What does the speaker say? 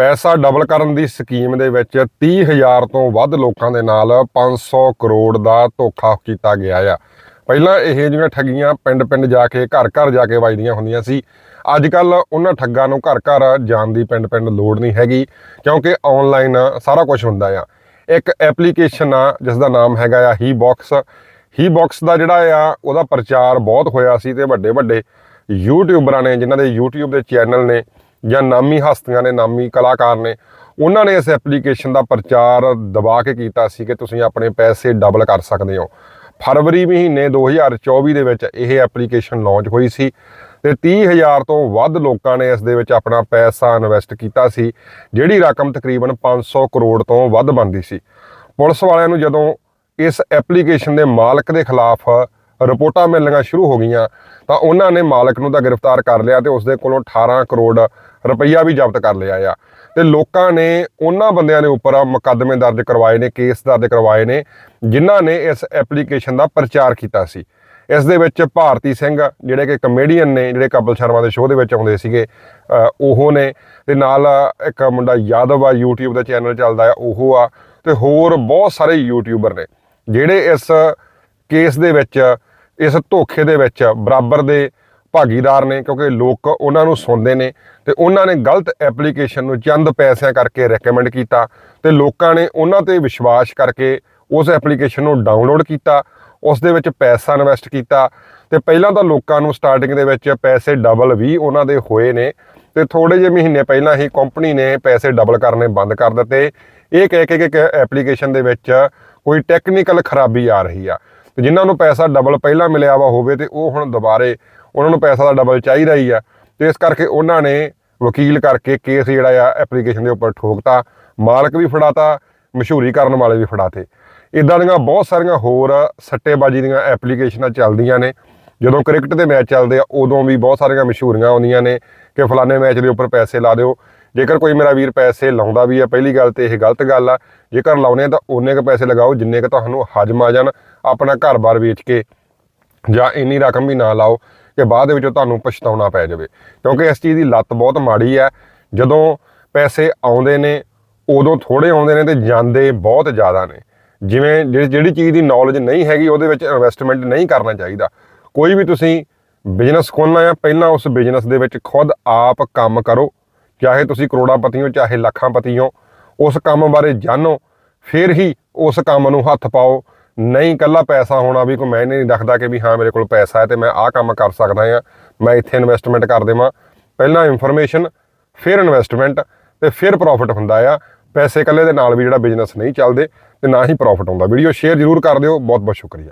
ਪੈਸਾ ਡਬਲ ਕਰਨ ਦੀ ਸਕੀਮ ਦੇ ਵਿੱਚ 30000 ਤੋਂ ਵੱਧ ਲੋਕਾਂ ਦੇ ਨਾਲ 500 ਕਰੋੜ ਦਾ ਧੋਖਾ ਕੀਤਾ ਗਿਆ ਆ। ਪਹਿਲਾਂ ਇਹ ਜਿਹੀਆਂ ਠੱਗੀਆਂ ਪਿੰਡ-ਪਿੰਡ ਜਾ ਕੇ, ਘਰ-ਘਰ ਜਾ ਕੇ ਵਜਦੀਆਂ ਹੁੰਦੀਆਂ ਸੀ। ਅੱਜ ਕੱਲ ਉਹਨਾਂ ਠੱਗਾਂ ਨੂੰ ਘਰ-ਘਰ ਜਾਣ ਦੀ ਪਿੰਡ-ਪਿੰਡ ਲੋੜ ਨਹੀਂ ਹੈਗੀ, ਕਿਉਂਕਿ ਆਨਲਾਈਨ ਸਾਰਾ ਕੁਝ ਹੁੰਦਾ ਆ। ਇੱਕ ਐਪਲੀਕੇਸ਼ਨ ਆ ਜਿਸ ਦਾ ਨਾਮ ਹੈਗਾ ਆ ਹੀ ਬਾਕਸ ਹੀ ਬਾਕਸ ਦਾ ਜਿਹੜਾ ਆ, ਉਹਦਾ ਪ੍ਰਚਾਰ ਬਹੁਤ ਹੋਇਆ ਸੀ ਤੇ ਵੱਡੇ ਵੱਡੇ ਯੂਟਿਊਬਰਾਂ ਨੇ, ਜਿਨ੍ਹਾਂ ਦੇ YouTube ਦੇ ਚੈਨਲ ਨੇ ਜਾਂ ਨਾਮੀ ਹਸਤੀਆਂ ਨੇ, ਨਾਮੀ ਕਲਾਕਾਰ ਨੇ, ਉਹਨਾਂ ਨੇ ਇਸ ਐਪਲੀਕੇਸ਼ਨ ਦਾ ਪ੍ਰਚਾਰ ਦਬਾ ਕੇ ਕੀਤਾ ਸੀ ਕਿ ਤੁਸੀਂ ਆਪਣੇ ਪੈਸੇ ਡਬਲ ਕਰ ਸਕਦੇ ਹੋ। ਫਰਵਰੀ ਮਹੀਨੇ 2024 ਦੇ ਵਿੱਚ ਇਹ ਐਪਲੀਕੇਸ਼ਨ ਲਾਂਚ ਹੋਈ ਸੀ ਤੇ 30000 ਤੋਂ ਵੱਧ ਲੋਕਾਂ ਨੇ ਇਸ ਦੇ ਵਿੱਚ ਆਪਣਾ ਪੈਸਾ ਇਨਵੈਸਟ ਕੀਤਾ ਸੀ, ਜਿਹੜੀ ਰਕਮ ਤਕਰੀਬਨ 500 ਕਰੋੜ ਤੋਂ ਵੱਧ ਬਣਦੀ ਸੀ। ਪੁਲਿਸ ਵਾਲਿਆਂ ਨੂੰ ਜਦੋਂ ਇਸ ਐਪਲੀਕੇਸ਼ਨ ਦੇ ਮਾਲਕ ਦੇ ਖਿਲਾਫ ਰਿਪੋਰਟਾਂ ਮਿਲਣੀਆਂ ਸ਼ੁਰੂ ਹੋ ਗਈਆਂ, ਤਾਂ ਉਹਨਾਂ ਨੇ ਮਾਲਕ ਨੂੰ ਤਾਂ ਗ੍ਰਿਫਤਾਰ ਕਰ ਲਿਆ ਤੇ ਉਸ ਦੇ ਕੋਲੋਂ 18 ਕਰੋੜ ਰੁਪਈਆ ਵੀ ਜ਼ਬਤ ਕਰ ਲਿਆ ਆ। ਤੇ ਲੋਕਾਂ ਨੇ ਉਹਨਾਂ ਬੰਦਿਆਂ ਦੇ ਉੱਪਰ ਮੁਕੱਦਮੇ ਦਰਜ ਕਰਵਾਏ ਨੇ, ਕੇਸ ਦਰਜ ਕਰਵਾਏ ਨੇ, ਜਿਨ੍ਹਾਂ ਨੇ ਇਸ ਐਪਲੀਕੇਸ਼ਨ ਦਾ ਪ੍ਰਚਾਰ ਕੀਤਾ ਸੀ। ਇਸ ਦੇ ਵਿੱਚ ਭਾਰਤੀ ਸਿੰਘ ਜਿਹੜੇ ਕਿ ਕਮੇਡੀਅਨ ਨੇ, ਜਿਹੜੇ ਕਪਲ ਸ਼ਰਮਾ ਦੇ ਸ਼ੋਅ ਦੇ ਵਿੱਚ ਆਉਂਦੇ ਸੀਗੇ ਉਹ ਨੇ ਤੇ ਨਾਲ ਇੱਕ ਮੁੰਡਾ ਯਾਦਵ ਆ, YouTube ਦਾ ਚੈਨਲ ਚੱਲਦਾ ਆ, ਉਹ ਆ ਤੇ ਹੋਰ ਬਹੁਤ ਸਾਰੇ ਯੂਟਿਊਬਰ ਨੇ, ਜਿਹੜੇ ਇਸ ਕੇਸ ਦੇ ਵਿੱਚ, ਇਸ ਧੋਖੇ ਦੇ ਵਿੱਚ ਬਰਾਬਰ ਦੇ ਭਾਗੀਦਾਰ ਨੇ, ਕਿਉਂਕਿ ਲੋਕ ਉਹਨਾਂ ਨੂੰ ਸੁਣਦੇ ਨੇ ਤੇ ਉਹਨਾਂ ਨੇ ਗਲਤ ਐਪਲੀਕੇਸ਼ਨ ਨੂੰ ਚੰਦ ਪੈਸਿਆਂ ਕਰਕੇ ਰეკਮੈਂਡ ਕੀਤਾ ਤੇ ਲੋਕਾਂ ਨੇ ਉਹਨਾਂ ਤੇ ਵਿਸ਼ਵਾਸ ਕਰਕੇ ਉਸ ਐਪਲੀਕੇਸ਼ਨ ਨੂੰ ਡਾਊਨਲੋਡ ਕੀਤਾ, ਉਸ ਦੇ ਵਿੱਚ ਪੈਸਾ ਇਨਵੈਸਟ ਕੀਤਾ ਤੇ ਪਹਿਲਾਂ ਤਾਂ ਲੋਕਾਂ ਨੂੰ ਸਟਾਰਟਿੰਗ ਦੇ ਵਿੱਚ ਪੈਸੇ ਡਬਲ ਵੀ ਉਹਨਾਂ ਦੇ ਹੋਏ ਨੇ ਤੇ ਥੋੜੇ ਜਿਹੇ ਮਹੀਨੇ ਪਹਿਲਾਂ ਹੀ ਕੰਪਨੀ ਨੇ ਪੈਸੇ ਡਬਲ ਕਰਨੇ ਬੰਦ ਕਰ ਦਿੱਤੇ। ਇਹ ਕਹਿ ਕੇ ਕਿ ਐਪਲੀਕੇਸ਼ਨ ਦੇ ਵਿੱਚ ਕੋਈ ਟੈਕਨੀਕਲ ਖਰਾਬੀ ਆ ਰਹੀ ਆ ਤੇ ਜਿਨ੍ਹਾਂ ਨੂੰ ਪੈਸਾ ਡਬਲ ਪਹਿਲਾਂ ਮਿਲਿਆ ਵਾ ਹੋਵੇ ਤੇ ਉਹ ਹੁਣ ਦੁਬਾਰੇ ਉਹਨਾਂ ਨੂੰ ਪੈਸਾ ਦਾ ਡਬਲ ਚਾਹੀਦਾ ਹੀ ਆ। ਤੇ ਇਸ ਕਰਕੇ ਉਹਨਾਂ ਨੇ ਵਕੀਲ ਕਰਕੇ ਕੇਸ ਜਿਹੜਾ ਆ ਐਪਲੀਕੇਸ਼ਨ ਦੇ ਉੱਪਰ ਠੋਕਤਾ, ਮਾਲਕ ਵੀ ਫੜਾਤਾ, ਮਸ਼ਹੂਰੀ ਕਰਨ ਵਾਲੇ ਵੀ ਫੜਾਤੇ। ਇਦਾਂ ਦੀਆਂ ਬਹੁਤ ਸਾਰੀਆਂ ਹੋਰ ਸੱਟੇਬਾਜ਼ੀ ਦੀਆਂ ਐਪਲੀਕੇਸ਼ਨਾਂ ਚੱਲਦੀਆਂ ਨੇ। ਜਦੋਂ ਕ੍ਰਿਕਟ ਦੇ ਮੈਚ ਚੱਲਦੇ ਆ, ਉਦੋਂ ਵੀ ਬਹੁਤ ਸਾਰੀਆਂ ਮਸ਼ਹੂਰੀਆਂ ਆਉਂਦੀਆਂ ਨੇ ਕਿ ਫਲਾਣੇ ਮੈਚ ਦੇ ਉੱਪਰ ਪੈਸੇ ਲਾ ਦਿਓ। ਜੇਕਰ ਕੋਈ ਮੇਰਾ ਵੀਰ ਪੈਸੇ ਲਾਉਂਦਾ ਵੀ ਆ, ਪਹਿਲੀ ਗੱਲ ਤੇ ਇਹ ਗਲਤ ਗੱਲ ਆ, ਜੇਕਰ ਲਾਉਣੇ ਆ ਤਾਂ ਉਹਨੇ ਕ ਪੈਸੇ ਲਗਾਓ, ਜਿੰਨੇ ਕ ਤੁਹਾਨੂੰ ਹਜਮ ਆ ਜਾਣ, ਆਪਣਾ ਘਰ-ਬਾਰ ਵੇਚ ਕੇ ਜਾਂ ਇੰਨੀ ਰਕਮ ਵੀ ਨਾ ਲਾਓ। ਕਿ ਬਾਅਦ ਦੇ ਵਿੱਚ ਤੁਹਾਨੂੰ ਪਛਤਾਉਣਾ ਪੈ ਜਾਵੇ। ਕਿਉਂਕਿ ਇਸ ਚੀਜ਼ ਦੀ ਲੱਤ ਬਹੁਤ ਮਾੜੀ ਹੈ। ਜਦੋਂ ਪੈਸੇ ਆਉਂਦੇ ਨੇ, ਉਦੋਂ ਥੋੜੇ ਆਉਂਦੇ ਨੇ ਤੇ ਜਾਂਦੇ ਬਹੁਤ ਜ਼ਿਆਦਾ ਨੇ। ਜਿਵੇਂ ਜਿਹੜੀ ਜਿਹੜੀ ਚੀਜ਼ ਦੀ ਨੌਲੇਜ ਨਹੀਂ ਹੈਗੀ, ਉਹਦੇ ਵਿੱਚ ਇਨਵੈਸਟਮੈਂਟ ਨਹੀਂ ਕਰਨਾ ਚਾਹੀਦਾ। ਕੋਈ ਵੀ ਤੁਸੀਂ ਬਿਜ਼ਨਸ ਖੋਲ੍ਹਣਾ ਹੈ, ਪਹਿਲਾਂ ਉਸ ਬਿਜ਼ਨਸ ਦੇ ਵਿੱਚ ਖੁਦ ਆਪ ਕੰਮ ਕਰੋ। ਚਾਹੇ ਤੁਸੀਂ ਕਰੋੜਾਪਤੀ ਹੋ ਚਾਹੇ ਲੱਖਾਂਪਤੀ ਹੋ ਉਸ ਕੰਮ ਬਾਰੇ ਜਾਣੋ। ਫਿਰ ਹੀ ਉਸ ਕੰਮ ਨੂੰ ਹੱਥ ਪਾਓ। ਨਹੀਂ ਕੱਲਾ ਪੈਸਾ ਹੋਣਾ ਵੀ ਕੋਈ ਮੈਂ ਨਹੀਂ ਰੱਖਦਾ ਕਿ ਵੀ ਹਾਂ, ਮੇਰੇ ਕੋਲ ਪੈਸਾ ਹੈ ਤੇ ਮੈਂ ਆਹ ਕੰਮ ਕਰ ਸਕਦਾ ਹਾਂ। ਮੈਂ ਇੱਥੇ ਇਨਵੈਸਟਮੈਂਟ ਕਰ ਦੇਵਾਂ। ਪਹਿਲਾਂ ਇਨਫੋਰਮੇਸ਼ਨ ਫਿਰ ਇਨਵੈਸਟਮੈਂਟ ਤੇ ਫਿਰ ਪ੍ਰੋਫਿਟ ਹੁੰਦਾ ਆ। ਪੈਸੇ ਇਕੱਲੇ ਦੇ ਨਾਲ ਵੀ ਜਿਹੜਾ ਬਿਜ਼ਨਸ ਨਹੀਂ ਚੱਲਦੇ ਤੇ ਨਾ ਹੀ ਪ੍ਰੋਫਿਟ ਹੁੰਦਾ। ਵੀਡੀਓ ਸ਼ੇਅਰ ਜ਼ਰੂਰ ਕਰ ਦਿਓ। ਬਹੁਤ ਬਹੁਤ ਸ਼ੁਕਰੀਆ।